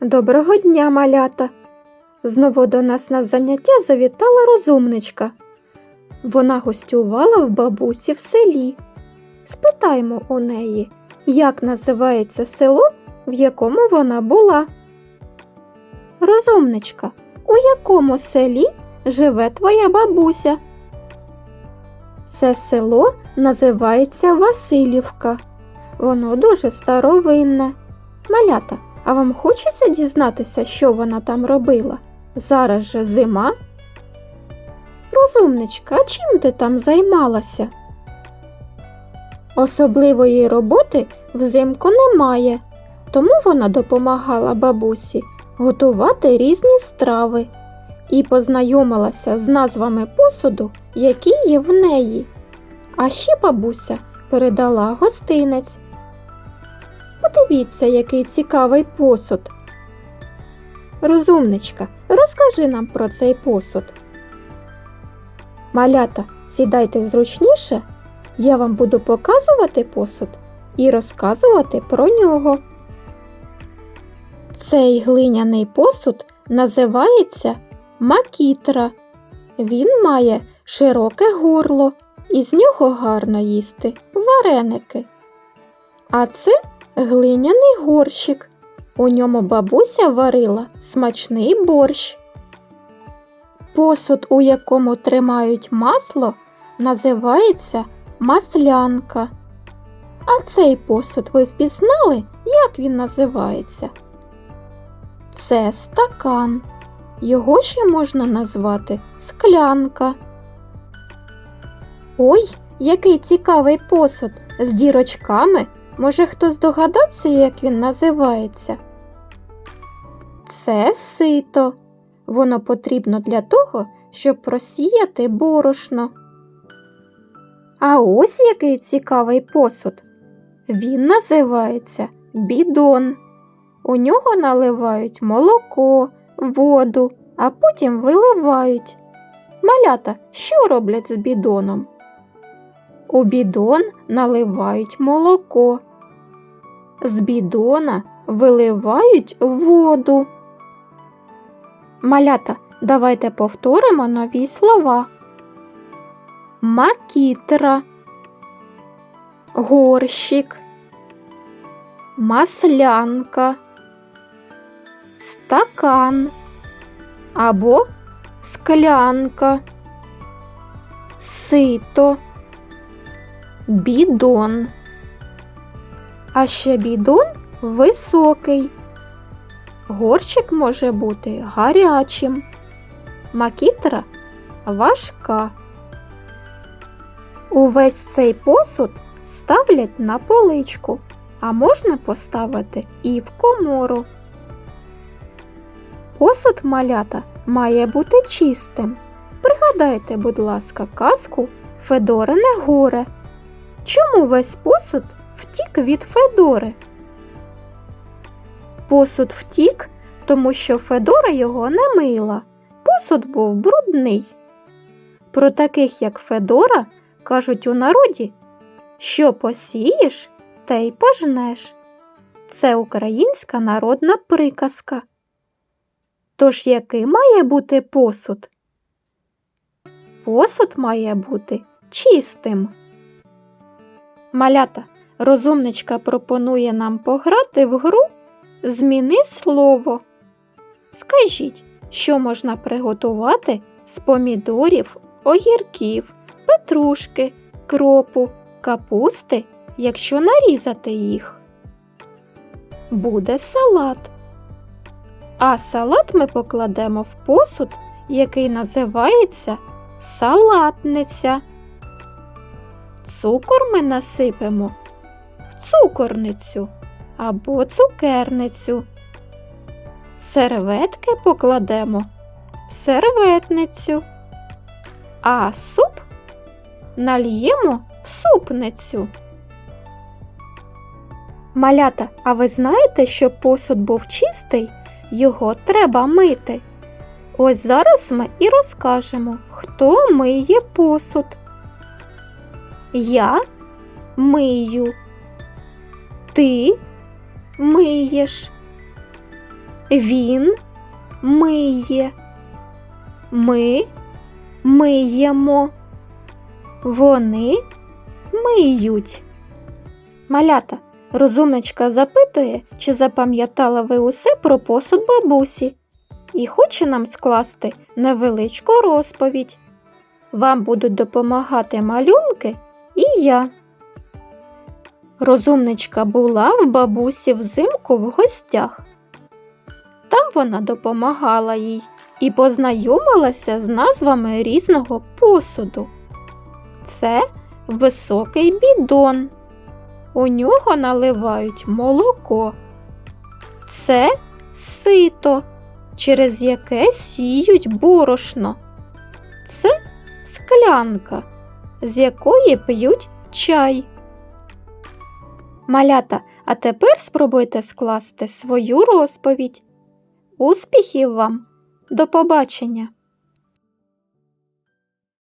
Доброго дня, малята! Знову до нас на заняття завітала розумничка. Вона гостювала в бабусі в селі. Спитаймо у неї, як називається село, в якому вона була. Розумничка, у якому селі живе твоя бабуся? Це село називається Васильівка. Воно дуже старовинне. Малята, а вам хочеться дізнатися, що вона там робила? Зараз же зима. Розумничка, а чим ти там займалася? Особливої роботи взимку немає, тому вона допомагала бабусі готувати різні страви і познайомилася з назвами посуду, які є в неї. А ще бабуся передала гостинець. Подивіться, який цікавий посуд. Розумничка, розкажи нам про цей посуд. Малята, сідайте зручніше, я вам буду показувати посуд і розказувати про нього. Цей глиняний посуд називається макітра. Він має широке горло, і з нього гарно їсти вареники. А це глиняний горщик. У ньому бабуся варила смачний борщ. Посуд, у якому тримають масло, називається маслянка. А цей посуд ви впізнали, як він називається? Це стакан. Його ще можна назвати склянка. Ой, який цікавий посуд з дірочками. Може, хто здогадався, як він називається? Це сито. Воно потрібно для того, щоб просіяти борошно. А ось який цікавий посуд. Він називається бідон. У нього наливають молоко, воду, а потім виливають. Малята, що роблять з бідоном? У бідон наливають молоко. З бідона виливають воду. Малята, давайте повторимо нові слова. Макітра, горщик, маслянка, стакан або склянка, сито бідон. А ще бідон високий. Горщик може бути гарячим, макітра важка. Увесь цей посуд ставлять на поличку, а можна поставити і в комору. Посуд малята має бути чистим. Пригадайте, будь ласка, казку Федорине горе. Чому весь посуд втік від Федори? Посуд втік, тому що Федора його не мила. Посуд був брудний. Про таких, як Федора, кажуть у народі, що посієш, те й пожнеш. Це українська народна приказка. Тож який має бути посуд? Посуд має бути чистим. Малята, розумничка пропонує нам пограти в гру Зміни слово. Скажіть, що можна приготувати з помідорів, огірків, петрушки, кропу, капусти, якщо нарізати їх? Буде салат. А салат ми покладемо в посуд, який називається салатниця. Цукор ми насипемо в цукорницю або цукерницю. Серветки покладемо в серветницю, а суп нальємо в супницю. Малята, а ви знаєте, щоб посуд був чистий, його треба мити. Ось зараз ми і розкажемо, хто миє посуд. Я мию. Ти миєш. Він миє. Ми миємо. Вони миють. Малята, розумничка запитує, чи запам'ятала ви усе про посуд бабусі і хоче нам скласти невеличку розповідь. Вам будуть допомагати малюнки і я. Розумничка була в бабусі взимку в гостях. Там вона допомагала їй і познайомилася з назвами різного посуду. Це високий бідон. У нього наливають молоко. Це сито, через яке сіють борошно. Це склянка, з якої п'ють чай. Малята, а тепер спробуйте скласти свою розповідь. Успіхів вам! До побачення!